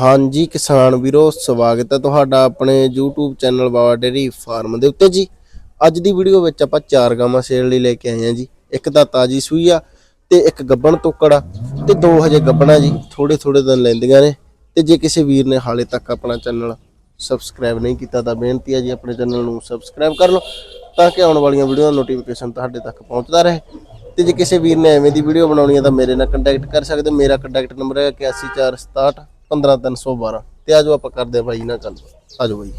ਹਾਂਜੀ ਕਿਸਾਨ ਵੀਰੋ, ਸਵਾਗਤ ਹੈ ਤੁਹਾਡਾ ਆਪਣੇ YouTube channel Bawa dairy farm ਦੇ ਉੱਤੇ ਜੀ। ਅੱਜ ਦੀ ਵੀਡੀਓ ਵਿੱਚ ਆਪਾਂ ਚਾਰ ਗਾਵਾਂ ਸੇਲ ਲਈ ਲੈ ਕੇ ਆਏ ਹਾਂ ਜੀ। ਇੱਕ ਤਾਂ ਤਾਜੀ ਸੂਈ ਆ ਤੇ ਇੱਕ ਗੱਬਣ ਤੋਕੜ ਆ ਤੇ ਦੋ ਹਜੇ ਗੱਬਣਾ ਜੀ ਥੋੜੇ ਥੋੜੇ ਦਿਨ ਲੈਂਦੀਆਂ ਨੇ। ਤੇ ਜੇ ਕਿਸੇ ਵੀਰ ਨੇ ਹਾਲੇ ਤੱਕ ਆਪਣਾ ਚੈਨਲ ਸਬਸਕ੍ਰਾਈਬ ਨਹੀਂ ਕੀਤਾ ਤਾਂ ਬੇਨਤੀ ਹੈ ਜੀ ਆਪਣੇ ਚੈਨਲ ਨੂੰ ਸਬਸਕ੍ਰਾਈਬ ਕਰ ਲਓ ਤਾਂ ਕਿ ਆਉਣ ਵਾਲੀਆਂ ਵੀਡੀਓ ਦਾ ਨੋਟੀਫਿਕੇਸ਼ਨ ਤੁਹਾਡੇ ਤੱਕ ਪਹੁੰਚਦਾ ਰਹੇ। ਤੇ ਜੇ ਕਿਸੇ ਵੀਰ ਨੇ ਐਵੇਂ ਦੀ ਵੀਡੀਓ ਬਣਾਉਣੀ ਹੈ ਤਾਂ ਮੇਰੇ ਨਾਲ ਕੰਟੈਕਟ ਕਰ ਸਕਦੇ ਹੋ। ਮੇਰਾ ਕੰਟੈਕਟ ਨੰਬਰ ਹੈ 814661 15312 ਤੇ ਆਜੋ ਆਪਾਂ ਕਰਦੇ ਹਾਂ ਬਾਈ ਨਾਲ ਗੱਲ। ਆਜੋ ਬਾਈ।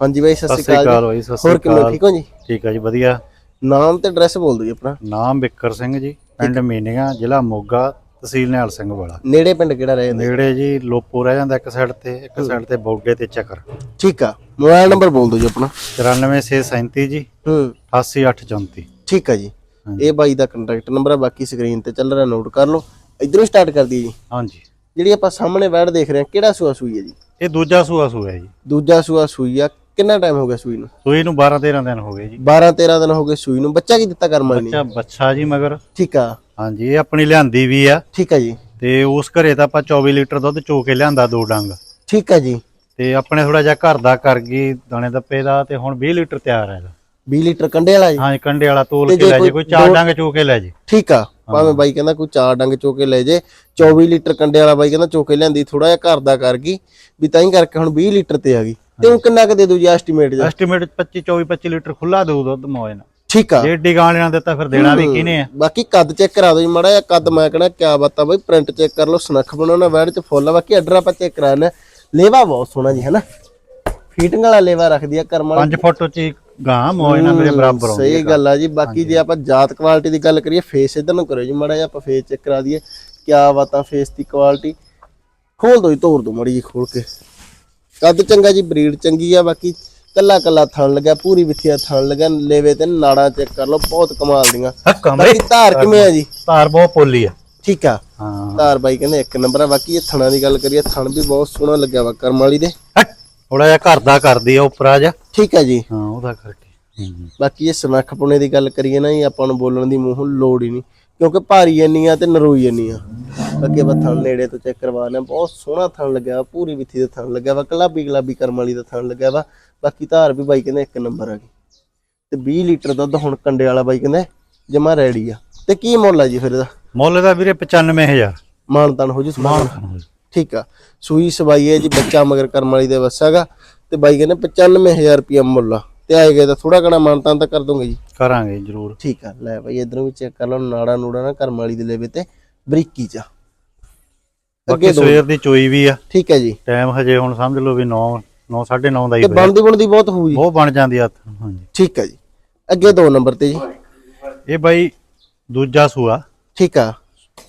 ਹਾਂਜੀ ਬਾਈ ਸਤਿ ਸ਼੍ਰੀ ਅਕਾਲ ਜੀ। ਹੋਰ ਕਿਵੇਂ ਠੀਕ ਹੋ ਜੀ? ਠੀਕ ਹੈ ਜੀ ਵਧੀਆ। ਨਾਮ ਤੇ ਐਡਰੈਸ ਬੋਲ ਦਿਓ ਜੀ ਆਪਣਾ। ਨਾਮ ਬਿੱਕਰ ਸਿੰਘ ਜੀ ਪਿੰਡ ਮੀਨੀਆਂ ਜ਼ਿਲ੍ਹਾ ਮੋਗਾ ਤਹਿਸੀਲ ਨਿਹਾਲ ਸਿੰਘ ਵਾਲਾ। ਨੇੜੇ ਪਿੰਡ ਕਿਹੜਾ ਰਹੇ ਨੇੜੇ ਜੀ ਲੋਪੋ ਰਹਿ ਜਾਂਦਾ ਇੱਕ ਸਾਈਡ ਤੇ ਇੱਕ ਸਾਈਡ ਤੇ ਬੌਗੇ ਤੇ ਚੱਕਰ। ਠੀਕ ਆ। ਮੋਬਾਈਲ ਨੰਬਰ ਬੋਲ ਦਿਓ ਜੀ ਆਪਣਾ। 94637 ਜੀ ਹੂੰ। 88834 ਠੀਕ ਆ ਜੀ। ਇਹ ਬਾਈ ਦਾ ਕੰਟੈਕਟ ਨੰਬਰ ਆ ਬਾਕੀ ਸਕਰੀਨ ਤੇ ਚੱਲ ਰਿਹਾ ਨੋਟ ਕਰ ਲਓ। ਇਧਰੋਂ ਸਟਾਰਟ ਕਰ ਦਈਏ ਜੀ। ਹਾਂਜੀ। ਜਿਹੜੀ ਆਪਾਂ ਸਾਹਮਣੇ ਵੈੜ ਦੇਖ ਰਹੇ ਹਾਂ ਕਿਹੜਾ ਸੂਆ ਸੂਈ ਹੈ ਜੀ? ਇਹ ਦੂਜਾ ਸੂਆ ਸੂਆ ਹੈ ਜੀ। ਦੂਜਾ ਸੂਆ ਸੂਈ ਆ। ਕਿੰਨਾ ਟਾਈਮ ਹੋ ਗਿਆ ਸੂਈ ਨੂੰ? ਸੂਈ ਨੂੰ 12 13 ਦਿਨ ਹੋ ਗਏ ਜੀ। 12 13 ਦਿਨ ਹੋ ਗਏ ਸੂਈ ਨੂੰ। ਬੱਚਾ ਕੀ ਦਿੱਤਾ ਕਰਮ ਵਾਲੀ ਬੱਚਾ ਬੱਚਾ ਜੀ ਮਗਰ। ਠੀਕ ਆ। ਹਾਂਜੀ ਇਹ ਆਪਣੀ ਲਿਆਂਦੀ ਵੀ ਆ। ਠੀਕ ਆ ਜੀ। ਤੇ ਉਸ ਘਰੇ ਤਾਂ ਆਪਾਂ 24 ਲੀਟਰ ਦੁੱਧ ਚੋ ਕੇ ਲਿਆਂਦਾ ਦੋ ਡੰਗ। ਠੀਕ ਆ ਜੀ। ਤੇ ਆਪਣੇ ਥੋੜਾ ਜਿਹਾ ਘਰ ਦਾ ਕਰ ਗਈ ਦਾਣੇ ਦੱਪੇ ਦਾ ਤੇ ਹੁਣ 20 ਲੀਟਰ ਤਿਆਰ ਹੈ ਇਹਦਾ। 20 ਲੀਟਰ ਕੰਡੇ ਵਾਲਾ ਜੀ। ਹਾਂਜੀ ਕੰਡੇ ਵਾਲਾ ਤੋਲ ਕੇ ਲੈ ਜੇ ਕੋਈ ਚਾਰ ਡੰਗ ਚੋ ਕੇ ਲੈ ਜੇ। ਠੀਕ ਆ। ਭਾਵੇਂ ਬਾਈ ਕਹਿੰਦਾ ਕੋਈ ਚਾਰ ਡੰਗ ਚੋ ਕੇ ਲੈ ਜੇ 24 ਲੀਟਰ ਕੰਡੇ ਵਾਲਾ ਬਾਈ ਕਹਿੰਦਾ ਚੋ ਕੇ ਲਿਆਂਦੀ ਥੋੜਾ ਜਿਹਾ ਘਰ ਦਾ ਕਰ ਗਈ ਵੀ ਤਾਂ ਹੀ ਕਰਕੇ ਹੁਣ 20 ਲੀਟਰ ਤੇ ਆ ਗਈ। ਤੇ ਉਹ ਕਿੰਨਾ ਕੁ ਦੇ ਦੂ ਜੀ ਐਸਟੀਮੇਟ ਜੀ ਐਸਟੀਮੇਟ 25 24 25 ਲੀਟਰ ਖੁੱਲਾ ਦੇਊ ਦੁੱਧ ਮੌਜ ਨਾਲ। ਠੀਕ ਆ। ਜੇ ਗਾਂ ਲੈਣਾ ਦਿੱਤਾ ਫਿਰ ਦੇਣਾ ਵੀ ਕਿਹਨੇ ਆ? ਬਾਕੀ ਕੱਦ ਚੈੱਕ ਕਰਾ ਦਿਓ ਜੀ ਮਾੜਾ ਜਿਹਾ ਕੱਦ ਮੈਂ ਕਹਣਾ ਕਿਆ ਬਾਤਾਂ ਬਾਈ ਪ੍ਰਿੰਟ ਚੈੱਕ ਕਰ ਲਓ ਸਨੱਖ ਬਣਾਉਣਾ ਵੈੜ ਚ ਫੁੱਲ ਆ ਬਾਕੀ ਆਰਡਰ ਆਪਾਂ ਚੈੱਕ ਕਰਾਣਾ ਲੇਵਾ ਬਹੁਤ ਸੋਹਣਾ ਜੀ ਹੈਨਾ? ਫੀਟਿੰਗ ਵਾਲਾ ਲੇਵਾ ਰੱਖਦੀ ਆ ਕਰਮ ਵਾਲੀ। 5 ਫੁੱਟ ਚ ਹੀ ਗਾਂ ਮੌਜ ਨਾਲ ਮੇਰੇ ਬਰਾਬਰ ਆਉਂਦੀ ਸਹੀ ਗੱਲ ਆ ਜੀ ਬਾਕੀ ਜੇ ਆਪਾਂ ਜਾਤ ਕੁਆਲਿਟੀ ਦੀ ਗੱਲ ਕਰੀਏ ਫੇਸ ਇਧਰ ਨੂੰ ਕਰੋ ਜੀ ਮਾੜਾ ਜਿਹਾ ਆਪਾਂ ਫੇਸ ਚੈੱਕ ਕਰਾ ਦਈਏ। ਕਿਆ ਬਾਤਾਂ ਫੇਸ ਦੀ ਕੁਆਲਿਟੀ ਖੋਲ ਦੋ ਜੀ ਤੋੜ ਦੋ ਮਾੜੀ ਜੀ ਖੋਲ ਕੇ। ਕੱਦ ਚੰਗਾ ਜੀ ਬਰੀਡ ਚੰਗੀ ਆ ਬਾਕੀ ਕੱਲਾ ਕੱਲਾ ਥਣ ਲੱਗਿਆ ਪੂਰੀ ਵਿਥਿਆ ਥਣ ਲੱਗਿਆ ਲੇਵੇ ਤੇ ਨਾੜਾਂ ਚੈੱਕ ਕਰ ਲਓ ਬਹੁਤ ਕਮਾਲ ਦੀਆਂ। ਬਾਕੀ ਧਾਰ ਕਿਵੇਂ ਆ ਜੀ? ਧਾਰ ਬਹੁਤ ਪੋਲੀ ਆ। ਠੀਕ ਆ। ਹਾਂ। ਧਾਰ ਬਾਈ ਕਹਿੰਦੇ ਇੱਕ ਨੰਬਰ ਆ ਬਾਕੀ ਇਹ ਥਣਾ ਦੀ ਗੱਲ ਕਰੀਏ ਥਣ ਵੀ ਬਹੁਤ ਸੋਹਣਾ ਲੱਗਿਆ ਵਾ ਕਰਮ ਵਾਲੀ ਦੇ। ਥੋੜਾ ਜਿਹਾ ਘਰ ਦਾ ਕਰਦੀ ਆ ਉੱਪਰਾ ਜਾ ਠੀਕ ਆ ਜੀ। ਹਾਂ ਉਹਦਾ ਕਰਕੇ। ਹੂੰ। ਬਾਕੀ ਇਹ ਸਨੱਖ ਪੁਣੇ ਦੀ ਗੱਲ ਕਰੀਏ ਨਾ ਜੀ ਆਪਾਂ ਨੂੰ ਬੋਲਣ ਦੀ ਮੂੰਹ ਲੋੜ ਹੀ ਨਹੀਂ। ਕਿਉਂਕਿ ਭਾਰੀ ਇੰਨੀ ਆ ਤੇ ਨਰੋਈ ਇੰਨੀ ਆ। ਬਾਕੀ ਆਪਾਂ ਥਣ ਨੇੜੇ ਤੋਂ ਚੈੱਕ ਕਰਵਾਉਣਾ ਬਹੁਤ ਸੋਹਣਾ ਥਣ ਲੱਗਿਆ ਵਾ, ਪੂਰੀ ਵਿੱਥੀ ਦਾ ਥਣ ਲੱਗਿਆ ਵਾ ਗੁਲਾਬੀ ਗੁਲਾਬੀ ਕਰਮ ਵਾਲੀ ਦਾ ਥਣ ਲੱਗਿਆ ਵਾ। ਬਾਕੀ ਧਾਰ ਵੀ ਬਾਈ ਕਹਿੰਦੇ ਇੱਕ ਨੰਬਰ ਆ ਗਈ ਤੇ 20 ਲੀਟਰ ਦੁੱਧ ਹੁਣ ਕੰਡੇ ਵਾਲਾ ਬਾਈ ਕਹਿੰਦੇ ਜਮਾ ਰੈਡੀ ਆ। ਤੇ ਕੀ ਮੁੱਲ ਆ ਜੀ ਫਿਰ ਇਹਦਾ? ਮੁੱਲ ਦਾ ਵੀਰੇ 95000 ਮਾਨਤਾਨ ਹੋ ਜੂ ਸਮਾਨ ਮਾਨ ਠੀਕ ਆ। ਸੂਈ ਸਵਾਈ ਹੈ ਜੀ ਬੱਚਾ ਮਗਰ ਕਰਮ ਵਾਲੀ ਦੇ ਵਸਾਗਾ ਤੇ ਬਾਈ ਕਹਿੰਦੇ 95000 ਰੁਪਇਆ ਮੁੱਲ ਆ। ਤੇ ਆਏ ਗਏ ਤਾਂ ਥੋੜਾ ਘਣਾ ਮਾਨਤਾਨ ਤਾਂ ਕਰ ਦੋਗੇ ਜੀ। ਕਰਾਂਗੇ ਜਰੂਰ। ਠੀਕ ਆ ਲੈ ਬਾਈ ਇਧਰੋਂ ਵੀ ਚੈੱਕ ਕਰ ਲਓ ਨਾੜਾ ਨੂੜਾ ਨਾ ਕਰਮ ਵਾਲੀ ਦੇ ਲੈਵੇ ਤੇ ਬਰੀਕੀ ਚ। ਬਾਕੀ ਸਵੇਰ ਦੀ ਚੋਈ ਵੀ ਆ। ਠੀਕ ਹੈ ਜੀ। ਟਾਈਮ ਹਜੇ ਹੁਣ ਸਮਝ ਲਓ ਵੀ 9 9 9:30 ਦਾ ਹੀ ਤੇ ਬਣਦੀ ਬਣਦੀ ਬਹੁਤ ਹੋਊ ਜੀ। ਬਹੁਤ ਬਣ ਜਾਂਦੀ ਆ ਹਾਂਜੀ। ਠੀਕ ਹੈ ਜੀ। ਅੱਗੇ ਦੋ ਨੰਬਰ ਤੇ ਜੀ। ਇਹ ਬਾਈ ਦੂਜਾ ਸੂਆ। ਠੀਕ ਆ।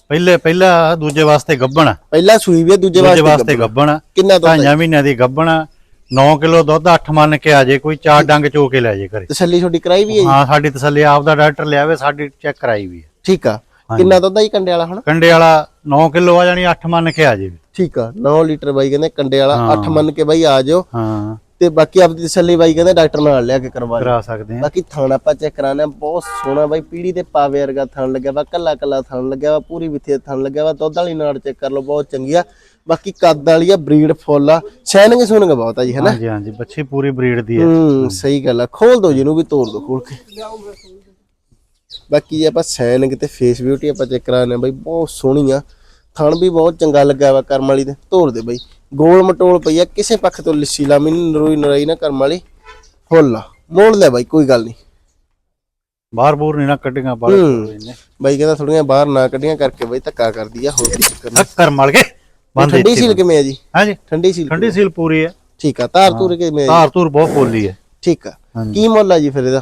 ਪਹਿਲੇ ਪਹਿਲਾ ਦੂਜੇ ਵਾਸਤੇ ਗੱਬਣ। ਆ। ਪਹਿਲਾ ਸੂਈ ਵੀ ਆ, ਦੂਜੇ ਦੂਜੇ ਵਾਸਤੇ ਵਾਸਤੇ ਗੱਬਣ। ਆ। ਕਿੰਨਾ ਦੁੱਧ ਹੈ? ਢਾਈਆਂ ਮਹੀਨਿਆਂ ਦੀ ਗੱਬਣ। 9 ਕਿਲੋ ਦੁੱਧ 8 ਮੰਨ ਕੇ ਆ ਜੇ ਕੋਈ ਚਾਰ ਡੰਗ ਚੋ ਕੇ ਲੈ ਜੇ ਘਰੇ। ਤਸੱਲੀ ਤੁਹਾਡੀ ਕਰਾਈ ਵੀ ਹੈ ਜੀ? ਹਾਂ ਸਾਡੀ ਤਸੱਲੀ ਆਪ ਦਾ ਡਾਕਟਰ ਲਿਆਵੇ ਸਾਡੀ ਚੈੱਕ ਕਰਾਈ ਵੀ ਹੈ। ਠੀਕ ਆ। ਕਿੰਨਾ ਦੁੱਧ ਆ ਜੀ ਕੰਡੇ ਵਾਲਾ ਹੁਣ? ਕੰਡੇ ਵਾਲਾ 9 ਕਿਲੋ ਆ ਜਾਣੀ 8 ਮੰਨ ਕੇ ਆ ਜੇ। ਠੀਕ ਆ 9 ਲੀਟਰ ਬਾਈ ਕਹਿੰਦੇ ਕੰਡੇ ਵਾਲਾ 8 ਮੰਨ ਕੇ ਬਾਈ ਆ ਜਾਓ। ਹਾਂ। ਤੇ ਬਾਕੀ ਆਪਦੀ ਤਸੱਲੀ ਬਾਈ ਕਹਿੰਦੇ ਡਾਕਟਰ ਨਾਲ ਲਿਆ ਕੇ ਕਰਵਾ ਲਿਓ ਕਰਾ ਸਕਦੇ ਆ ਬਾਕੀ ਥਣ ਆਪਾਂ ਚੈੱਕ ਕਰਾਣਾ ਬਹੁਤ ਸੋਹਣਾ ਬਾਈ ਪੀੜੀ ਤੇ ਪਾਵੇ ਵਰਗਾ ਥਣ ਲੱਗਿਆ ਵਾ ਕੱਲਾ ਕੱਲਾ ਥਣ ਲੱਗਿਆ ਵਾ ਪੂਰੀ ਵਿੱਥੇ ਥਣ ਲੱਗਿਆ ਵਾ। ਦੁੱਧ ਵਾਲੀ ਨਾੜ ਚੈੱਕ ਕਰ ਲਓ ਬਹੁਤ ਚੰਗੀ ਆ। ਬਾਕੀ ਕੱਦ ਵਾਲੀ ਆ ਬਰੀਡ ਫੁੱਲ ਆ। ਸ਼ਾਇਨਿੰਗ ਸੁਣਨ ਬਹੁਤ ਆ ਜੀ ਹੈਨਾ ਹਾਂਜੀ ਹਾਂਜੀ ਬੱਚੀ ਪੂਰੀ ਬਰੀਡ ਦੀ ਹੈ ਹੂੰ ਸਹੀ ਗੱਲ ਆ। ਖੋਲ ਦੋ ਜਿਹਨੂੰ ਵੀ ਤੋੜ ਦੋ ਖੋਲ ਕੇ। ਬਾਕੀ ਜੇ ਆਪਾਂ ਸ਼ਾਇਨਿੰਗ ਤੇ ਫੇਸ ਬਿਊਟੀ ਆਪਾਂ ਚੈੱਕ ਕਰਾਣੇ ਬਾਈ ਬਹੁਤ ਸੋਹਣੀ ਆ। ਥਣ ਵੀ ਬਹੁਤ ਚੰਗਾ ਲੱਗਾ ਵਾ ਕਰਮ ਵਾਲੀ ਦੇ ਤੋੜ ਦੇ ਬਾਈ। ਗੋਲ ਮਟੋਲ ਪਈ ਆ ਕਿਸੇ ਪੱਖ ਤੋਂ ਲਿੱਸੀ ਲਾਮੀ ਨੀ ਨਰੋਈ ਨਰਾਈ ਨਾ ਕਰਮ ਵਾਲੀ। ਫੁੱਲ ਆ। ਮੋੜ ਲੈ ਬਾਈ ਕੋਈ ਗੱਲ ਨਹੀਂ ਬਾਹਰ ਬੂਰ ਨਹੀਂ ਨਾ ਕੱਢੀਆਂ ਬਾਹਰ ਹੂੰ। ਬਾਈ ਕਹਿੰਦਾ ਥੋੜੀਆਂ ਬਾਹਰ ਨਾ ਕੱਢੀਆਂ ਕਰਕੇ ਬਾਈ ਧੱਕਾ ਕਰਦੀ ਆ ਹੋਰ ਕੀ ਚੱਕਰ ਨਹੀਂ ਕਰ ਮਲ ਕੇ? ਬੰਦ ਠੰਡੀ ਸੀਲ ਕਿਵੇਂ ਆ ਜੀ? ਹਾਂਜੀ। ਠੰਡੀ ਸੀਲ ਠੰਡੀ ਸੀਲ ਪੂਰੀ ਹੈ ਠੀਕ ਆ ਤਾਰ ਤੂਰ ਕਿਵੇਂ ਆ? ਧਾਰ ਧੂਰ ਬਹੁਤ ਪੋਲੀ ਹੈ ਠੀਕ ਆ। ਕੀ ਮੁੱਲ ਆ ਜੀ ਫਿਰ ਇਹਦਾ?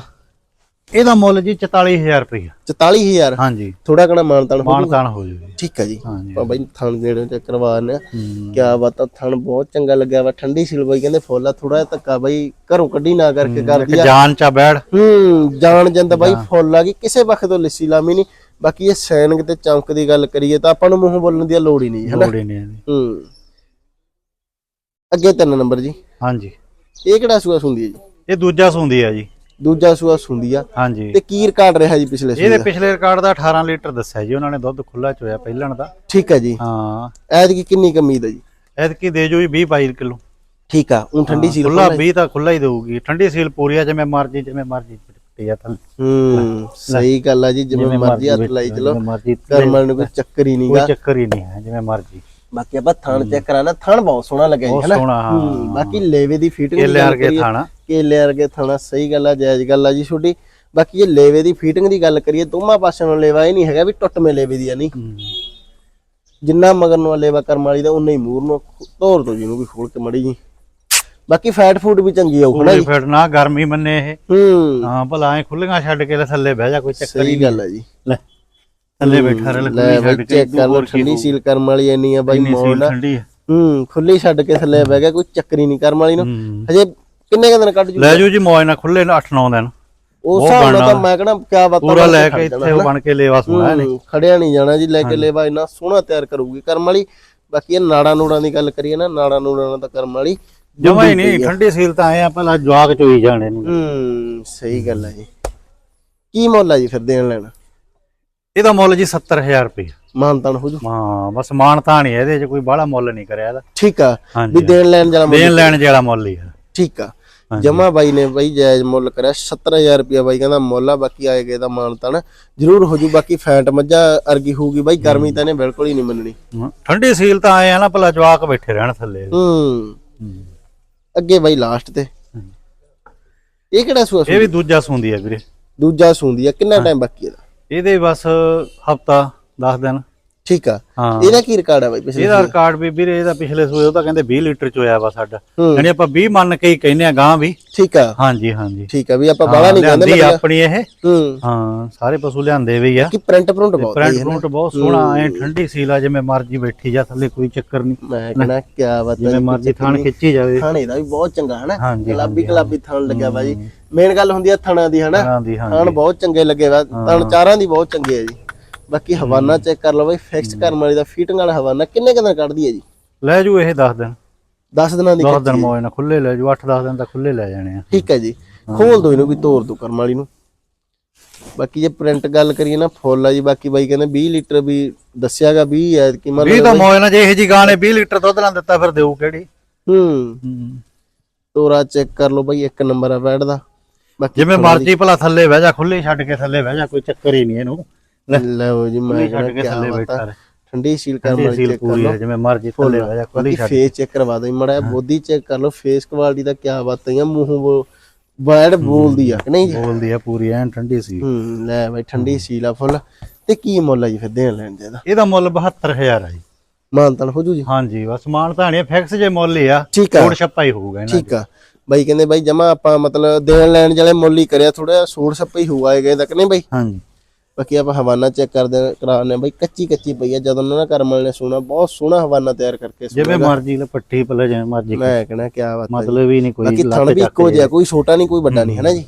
ਇਹਦਾ ਮੁੱਲ ਜੀ 44000 ਰੁਪਏ 44000 ਹਾਂਜੀ। ਥੋੜਾ ਕਣਾ ਮਾਨਤਾਨ ਹੋ ਮਾਨ ਜਾਊਗਾ? ਤਾਨ ਹੋ ਜੂਗੀ ਠੀਕ ਆ ਜੀ। ਆਪਾਂ ਬਾਈ ਥਣ ਨੇੜੇ ਚੈੱਕ ਕਰਵਾਣੇ ਆ। ਹੂੰ। ਕਿਆ ਬਾਤ ਆ ਥਣ ਬਹੁਤ ਚੰਗਾ ਲੱਗਿਆ ਵਾ। ਠੰਡੀ ਸੀਲ ਬਾਈ ਕਹਿੰਦੇ ਫੁੱਲ ਆ ਥੋੜਾ ਜਿਹਾ ਧੱਕਾ ਬਾਈ ਘਰੋਂ ਕੱਢੀ ਨਾ ਕਰਕੇ ਕਰਦੀ ਆ। ਜਾਨ ਚਾ ਬੈੜ। ਹੂੰ ਜਾਣ ਜਾਂਦਾ ਬਾਈ ਫੁੱਲ ਆ ਗਈ। ਕਿਸੇ ਵਕਤ ਤੋਂ ਲਿੱਸੀ ਲਾਮੀ ਨਹੀਂ। ਬਾਕੀ ਇਹ ਸੈਨਿਕ ਤੇ ਚਮਕ ਦੀ ਗੱਲ ਕਰੀਏ ਤਾਂ ਆਪਾਂ ਨੂੰ ਮੂੰਹ ਬੋਲਣ ਦੀ ਲੋੜ ਹੀ ਨਹੀਂ ਹੈ ਲੋੜੇ। ਹੂੰ। ਅੱਗੇ ਤਿੰਨ ਨੰਬਰ ਜੀ। ਹਾਂਜੀ। ਇਹ ਕਿਹੜਾ ਸੂਆ ਸੁੰਦੀ ਹੈ ਜੀ? ਇਹ ਦੂਜਾ ਸੁੰਦੀ ਆ ਜੀ। ਦੂਜਾ ਸੂਆ ਸੁੰਦੀ ਆ। ਹਾਂਜੀ। ਤੇ ਕੀ ਰਿਕਾਰਡ ਰਿਹਾ ਜੀ ਪਿਛਲੇ ਸੂਏ ਇਹਦੇ ਦਾ? ਪਿਛਲੇ ਰਿਕਾਰਡ ਦਾ 18 ਲੀਟਰ ਦੱਸਿਆ ਜੀ ਉਹਨਾਂ ਨੇ ਦੁੱਧ ਖੁੱਲਾ ਚੋਇਆ ਪਹਿਲਣ ਦਾ। ਠੀਕ ਹੈ ਜੀ। ਹਾਂ। ਐਤਕੀ ਕਿੰਨੀ ਕਮੀ ਦਾ ਜੀ? ਐਤਕੀ ਦੇ ਜੋ ਜੀ 20 22 ਕਿਲੋ। ਠੀਕ ਆ ਉਹ ਠੰਡੀ ਸੀਲ ਖੁੱਲਾ 20 ਤਾਂ ਖੁੱਲਾ ਹੀ ਦੇਊਗੀ। ਠੰਡੀ ਸੀਲ ਪੂਰੀ ਆ ਜਿਵੇਂ ਮਰਜ਼ੀ ਜਿਵੇਂ ਮਰਜ਼ੀ ਪੱਟੀ ਆ ਥੱਲੇ ਹੂੰ ਸਹੀ ਗੱਲ ਆ ਜੀ ਜਿਵੇਂ ਮਰਜ਼ੀ ਹੱਥ ਲਾਈ ਚਲੋ। ਜਿਵੇਂ ਮਰਜ਼ੀ ਕਰਮਲ ਨੂੰ ਕੋਈ ਚੱਕਰ ਹੀ ਕੋਈ ਨਹੀਂਗਾ ਚੱਕਰ ਹੀ ਨਹੀਂ ਹੈ ਜਿਵੇਂ ਮਰਜ਼ੀ। ਬਾਕੀ ਆਪਾਂ ਥਣ ਚੈੱਕ ਕਰਾਣਾ ਥਣ ਬਹੁਤ ਸੋਹਣਾ ਲੱਗਿਆ ਜੀ ਬਹੁਤ ਹੈਨਾ ਸੋਹਣਾ ਹਾਂ। ਹੂੰ, ਬਾਕੀ ਲੇਵੇ ਦੀ ਫਿਟਿੰਗ ਕੇਲੇ ਵਰਗੇ ਥਾਣਾ। ਕੇਲੇ ਵਰਗੇ ਥਾਣਾ ਸਹੀ ਗੱਲ ਆ ਜਾਇਜ਼ ਗੱਲ ਆ ਜੀ ਛੋਟੀ ਬਾਕੀ ਇਹ ਲੇਵੇ ਦੀ ਫਿਟਿੰਗ ਦੀ ਗੱਲ ਕਰੀਏ ਦੋਵਾਂ ਪਾਸਿਆਂ ਨੂੰ ਲੇਵਾ ਇਹ ਨਹੀਂ ਹੈਗਾ ਵੀ ਟੁੱਟਵੇਂ ਲੇਵੇ ਦੀ ਆ ਨਹੀਂ। ਜਿੰਨਾ ਮਗਰ ਨੂੰ ਆ ਲੇਵਾ ਕਰਮ ਵਾਲੀ ਦਾ ਉਨਾ ਹੀ ਮੂਰ ਨੂੰ ਧੋਰ ਦੋ ਜਿਹਨੂੰ ਵੀ ਖੋਲ ਕੇ ਮੜੀ ਜੀ। ਬਾਕੀ ਫੈਟ ਫੂਡ ਵੀ ਚੰਗੀ ਆਉ ਹਨਾ ਪੂਰੀ ਜੀ? ਫਿਟ ਨਾ ਗਰਮੀ ਮੰਨੇ ਇਹ। ਹੂੰ। ਹਾਂ ਭਲਾ ਐ ਖੁੱਲੀਆਂ ਛੱਡ ਕੇ ਤੇ ਥੱਲੇ ਬਹਿ ਜਾ ਕੋਈ ਚੱਕਰ ਹੀ ਸਹੀ ਗੱਲ ਆ ਜੀ। ਲੈ। ਥੱਲੇ ਬੈਠਾ ਰਹਿ ਲੈ ਬਈ ਚੈੱਕ ਕਰ ਲਓ ਠੰਡੀ ਸੀਲ ਕਰਮ ਵਾਲੀ ਇੰਨੀ ਆ ਬਾਈ ਮੌਲ ਨਾ। ਹੈ ਖੁੱਲੀ ਛੱਡ ਕੇ ਥੱਲੇ ਬਹਿ ਗਿਆ ਕੋਈ ਚੱਕਰ ਨਹੀਂ ਕਰਮ ਵਾਲੀ ਨੂੰ। ਹਜੇ ਕਿੰਨੇ ਕੁ ਦਿਨ ਕੱਢ ਜੂ ਲੈ ਜੂ ਜੀ ਮੌਜ ਨਾਲ ਖੁੱਲੇ 8-9 ਦਿਨ। ਬਹੁਤ ਹਿਸਾਬ ਨਾਲ। ਤਾਂ ਮੈਂ ਕਹਣਾ ਕਿਆ ਬਾਤਾਂ ਪੂਰਾ ਲੈ ਕੇ ਇੱਥੇ ਉਹ ਬਣ ਕੇ ਲੇਵਾ ਸੋਣਾ ਨੇ ਹੂੰ, ਖੜਿਆ ਨਹੀਂ ਜਾਣਾ ਜੀ ਲੈ ਕੇ ਲੇਵਾ ਇੰਨਾ ਸੋਹਣਾ ਤਿਆਰ ਕਰੂਗੀ ਕਰਮ ਵਾਲੀ। ਬਾਕੀ ਇਹ ਨਾੜਾ ਨੂੜਾਂ ਦੀ ਗੱਲ ਕਰੀਏ ਨਾ ਨਾੜਾ ਨੂੜਾਂ ਨਾਲ ਤਾਂ ਕਰਮ ਵਾਲੀ ਜਮਾ ਹੀ ਨਹੀਂ ਠੰਡੀ ਸੀਲ ਤਾਂ ਆਏ ਆ ਪਹਿਲਾਂ ਜਵਾਕ ਚੋਈ ਜਾਣੇ ਨੂੰ। ਹੂੰ ਸਹੀ ਗੱਲ ਹੈ ਜੀ। ਕੀ ਮੁੱਲ ਆ ਜੀ ਫਿਰ ਦੇਣ ਲੈਣਾ? ਇਹਦਾ ਮੁੱਲ ਜੀ 70000 ਰੁਪਏ। ਮਾਨਤਾਨ ਹੋ ਜੂ। ਹਾਂ ਬਸ ਮਾਨ ਤਾਂ ਨਹੀਂ ਇਹਦੇ 'ਚ ਕੋਈ ਬਾਹਲਾ ਮੁੱਲ ਨਹੀਂ ਕਰਿਆ ਇਹਦਾ। ਠੀਕ ਆ। ਵੀ ਦੇਣ ਲੈਣ ਜਾਣਾ ਦੇਣ ਲੈਣ ਜਿਹੜਾ ਮੁੱਲ ਹੀ ਆ। ਠੀਕ ਆ। ਜਮਾ ਬਾਈ ਨੇ ਬਾਈ ਜਾਇਜ਼ ਮੁੱਲ ਕਰਿਆ 70000 ਰੁਪਇਆ ਬਾਈ ਕਹਿੰਦਾ ਮੁੱਲ ਆ ਬਾਕੀ ਆਏ ਗਏ ਦਾ ਮਾਨਤਾਨ। ਜ਼ਰੂਰ ਹੋ ਜੂ ਬਾਕੀ ਫੈਂਟ ਮੱਝਾ ਅਰਗੀ ਹੋਊਗੀ ਬਾਈ ਗਰਮੀ ਤਾਂ ਇਹਨੇ ਬਿਲਕੁਲ ਹੀ ਨਹੀਂ ਮੰਨਣੀ। ਹਾਂ, ਠੰਡੀ ਸੀਲ ਤਾਂ ਆਏ ਆ ਨਾ ਪਹਿਲਾਂ ਜਵਾਕ ਬੈਠੇ ਰਹਿਣ ਥੱਲੇ। ਹੂੰ। ਅੱਗੇ ਬਾਈ ਲਾਸਟ ਤੇ। ਇਹ ਕਿਹੜਾ ਸੂਆ ਇਹ ਵੀ ਦੂਜਾ ਸੁੰਦੀ ਆ ਵੀਰੇ। ਦੂਜਾ ਸੂੰਦੀ ਆ ਕਿੰਨਾ ਟਾਈਮ ਬਾਕੀ ਇਹਦਾ? ਇਹਦੇ ਬਸ ਹਫਤਾ 10 ਦਿਨ। ਠੀਕ ਆ। ਹਾਂ। ਇਹਦਾ ਕੀ ਰਿਕਾਰਡ ਆ ਬਾਈ ਪਿਛਲੇ ਇਹਦਾ ਰਿਕਾਰਡ ਵੀ ਵੀਰੇ ਇਹਦਾ ਪਿਛਲੇ ਸੂਏ ਉਹ ਤਾਂ ਕਹਿੰਦੇ 20 ਲੀਟਰ ਚ ਹੋਇਆ ਵਾ ਸਾਡਾ। ਹੂੰ। ਯਾਨੀ ਆਪਾਂ 20 ਮੰਨ ਕੇ ਹੀ ਕਹਿੰਦੇ ਆ ਗਾਂ ਵੀ। ਠੀਕ ਆ। ਹਾਂਜੀ ਹਾਂਜੀ। ਠੀਕ ਆ ਵੀ ਆਪਾਂ ਬਾਹਲਾ ਨਹੀਂ ਕਹਿੰਦੇ ਲਿਆਂਦੀ ਆਪਣੀ ਇਹ। ਹੂੰ। ਹਾਂ ਸਾਰੇ ਪਸ਼ੂ ਲਿਆਂਦੇ ਵੀ ਆ। ਕਿ ਪ੍ਰਿੰਟ ਪ੍ਰਿੰਟ ਬਹੁਤ ਆ ਪ੍ਰਿੰਟ? ਪ੍ਰਿੰਟ ਬਹੁਤ ਸੋਹਣਾ ਐ ਠੰਡੀ ਸੀਲਾ ਜਿਵੇਂ ਮਰਜ਼ੀ ਬੈਠੀ ਜਾ ਥੱਲੇ ਕੋਈ ਚੱਕਰ ਨਹੀਂ। ਮੈਂ ਕਹਿੰਦਾ ਕੀ ਬਾਤ ਜਿਵੇਂ ਮਰਜ਼ੀ ਥਾਣ ਖਿੱਚੀ ਜਾਵੇ। ਥਾਣੇ ਦਾ ਵੀ ਬਹੁਤ ਚੰਗਾ ਹਨਾ? ਹਾਂਜੀ, ਗੁਲਾਬੀ ਗੁਲਾਬੀ ਥਾਣ ਲੱਗਿਆ ਬਾਈ। ਮੇਨ ਗੱਲ ਹੁੰਦੀ ਆ ਥਾਣਾ ਦੀ ਹਨਾ? ਹਾਂ ਦੀ ਹਾਂ ਥਾਣ ਬਹੁਤ ਚੰਗੇ ਲੱਗੇ ਵਾ ਥਾਣ ਚਾਰਾਂ ਦੀ ਬਹੁਤ ਚੰਗੇ ਆ ਜੀ। ਬਾਕੀ ਹਵਾਨਾ ਚੈੱਕ ਕਰ ਲਓ ਬਾਈ ਫਿਕਸ ਕਰਨ ਵਾਲੀ ਦਾ ਫੀਟਿੰਗ ਵਾਲਾ ਹਵਾਨਾ ਕਿੰਨੇ ਕੁ ਦਿਨ ਕੱਢਦੀ ਹੈ ਜੀ? ਲੈ ਜੂ ਇਹ 10 ਦਿਨ। 10 ਦਿਨਾਂ ਦੀ 10 ਦਿਨ ਮੋਏ ਨਾਲ ਖੁੱਲੇ ਲੈ ਜੂ 8-10 ਦਿਨ ਤਾਂ ਖੁੱਲੇ ਲੈ ਜਾਣੇ ਆ। ਠੀਕ ਹੈ ਜੀ। ਖੋਲ ਦੋ ਇਹਨੂੰ ਵੀ ਤੋੜ ਦੋ ਕਰਮ ਵਾਲੀ ਨੂੰ। ਬਾਕੀ ਜੇ ਪ੍ਰਿੰਟ ਗੱਲ ਕਰੀਏ ਨਾ ਫੁੱਲ ਆ ਜੀ ਬਾਕੀ ਬਾਈ ਕਹਿੰਦੇ 20 ਲੀਟਰ ਵੀ ਦੱਸਿਆਗਾ 20 ਹੈ ਕਿ ਮੰਨ 20 ਤਾਂ ਮੋਏ ਨਾਲ ਜੇ ਇਹ ਜੀ ਗਾਂ ਨੇ 20 ਲੀਟਰ ਦੁੱਧ ਲਾਂ ਦਿੱਤਾ ਫਿਰ ਦੇਊ ਕਿਹੜੀ? ਹੂੰ। ਤੋਰਾ ਚੈੱਕ ਕਰ ਲਓ ਬਾਈ ਇੱਕ ਨੰਬਰ ਆ ਬੈਡ ਦਾ। ਬਾਕੀ ਜਿਵੇਂ ਮਰਜ਼ੀ ਭਲਾ ਥੱਲੇ ਬਹਿ ਜਾ ਖੁੱਲੇ ਛੱਡ ਕੇ ਥੱਲੇ ਬਹਿ ਜਾ ਕੋਈ ਚੱਕਰ ਹੀ ਨਹੀਂ ਇਹਨੂੰ। ਲੈ ਲਓ ਜੀ ਮੈਂ ਖੁੱਲੀ ਛੱਡ ਕੇ ਥੱਲੇ। ਬੈਠਾ ਰਹੇ। ਠੰਡੀ ਸੀਲ ਵਾਲੀ ਸੀਲ ਚੈੱਕ ਕਰ ਪੂਰੀ ਲਓ। ਜਿਵੇਂ ਮਰਜ਼ੀ ਥੱਲੇ ਬਹਿ ਜਾ ਖੁੱਲੀ ਬਾਕੀ ਛੱਡ ਫੇਸ ਚੈੱਕ ਕਰਵਾ ਦੋ ਮੜਾ ਬੋਦੀ ਚੈੱਕ ਕਰ ਲਓ ਫੇਸ ਕੁਆਲਿਟੀ ਦਾ ਕੀ ਬਾਤ ਹੈ ਮੂੰਹੋਂ ਬੈਡ ਬੋਲਦੀ ਆ ਕਿ ਨਹੀਂ ਜੀ? ਬੋਲਦੀ ਆ ਪੂਰੀ ਐਨ ਠੰਡੀ ਸੀ ਹੂੰ ਲੈ ਬਾਈ ਠੰਡੀ ਸੀਲ ਆ ਫੁੱਲ। ਤੇ ਕੀ ਮੁੱਲ ਆ ਜੀ ਫਿਰ ਦੇਣ ਲੈਣ ਦੇ ਇਹਦਾ ਇਹਦਾ ਮੁੱਲ 72000 ਆ ਜੀ। ਮਾਨਤਨ ਹੋ ਜੂ ਜੀ। ਹਾਂਜੀ ਬਸ ਮਾਨ ਫਿਕਸ ਜੇ ਮੁੱਲ ਹੀ ਆ ਠੀਕ ਆ। ਛੋੜ ਛੱਪਾ ਹੀ ਹੋਊਗਾ ਇਹਨਾਂ ਠੀਕ ਆ। ਬਾਈ ਕਹਿੰਦੇ ਬਾਈ ਜਮਾ ਆਪਾਂ ਮਤਲਬ ਦੇਣ ਲੈਣ ਵਾਲੇ ਮੁੱਲ ਹੀ ਕਰਿਆ ਥੋੜਾ ਸੂੜ ਸੱਪਾ ਹੀ ਹੋਇਆ ਗਏ ਤੱਕ ਨਹੀਂ ਬਾਈ? ਹਾਂਜੀ। ਬਾਕੀ ਆਪਾਂ ਹਵਾਨਾ ਚੈੱਕ ਕਰਦੇ ਕਰਾਉਂਦੇ ਆ ਬਾਈ ਕੱਚੀ ਕੱਚੀ ਪਈ ਆ ਜਦੋਂ ਉਹਨਾਂ ਨੇ ਕਰਮਲ ਨੇ ਸੁਣਾ ਬਹੁਤ ਸੋਹਣਾ ਹਵਾਨਾ ਤਿਆਰ ਕਰਕੇ। ਜਿਵੇਂ ਮਰਜ਼ੀ ਪੱਠੀ ਪੱਲੇ ਜਿਵੇਂ ਮਰਜ਼ੀ ਮੈਂ ਕਹਿਣਾ ਕੀ ਬਾਤ ਹੈ ਮਤਲਬ ਹੀ ਨਹੀਂ ਕੋਈ ਬਾਕੀ ਥਣ ਵੀ ਇੱਕੋ ਜਿਹਾ ਕੋਈ ਛੋਟਾ ਨਹੀਂ ਕੋਈ ਵੱਡਾ ਨਹੀਂ ਹੈ ਨਾ ਜੀ।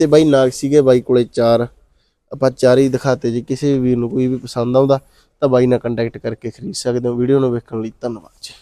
ਤੇ ਬਾਈ ਨਾਗ ਸੀਗੇ ਬਾਈ ਕੋਲੇ ਚਾਰ। ਆਪਾਂ ਚਾਰ ਹੀ ਦਿਖਾਤੇ ਜੀ ਕਿਸੇ ਵੀ ਵੀਰ ਨੂੰ ਕੋਈ ਵੀ ਪਸੰਦ ਆਉਂਦਾ ਤਾਂ ਬਾਈ ਨਾਲ ਕੰਟੈਕਟ ਕਰਕੇ ਖਰੀਦ ਸਕਦੇ ਹੋ। ਵੀਡੀਓ ਨੂੰ ਵੇਖਣ ਲਈ ਧੰਨਵਾਦ ਜੀ।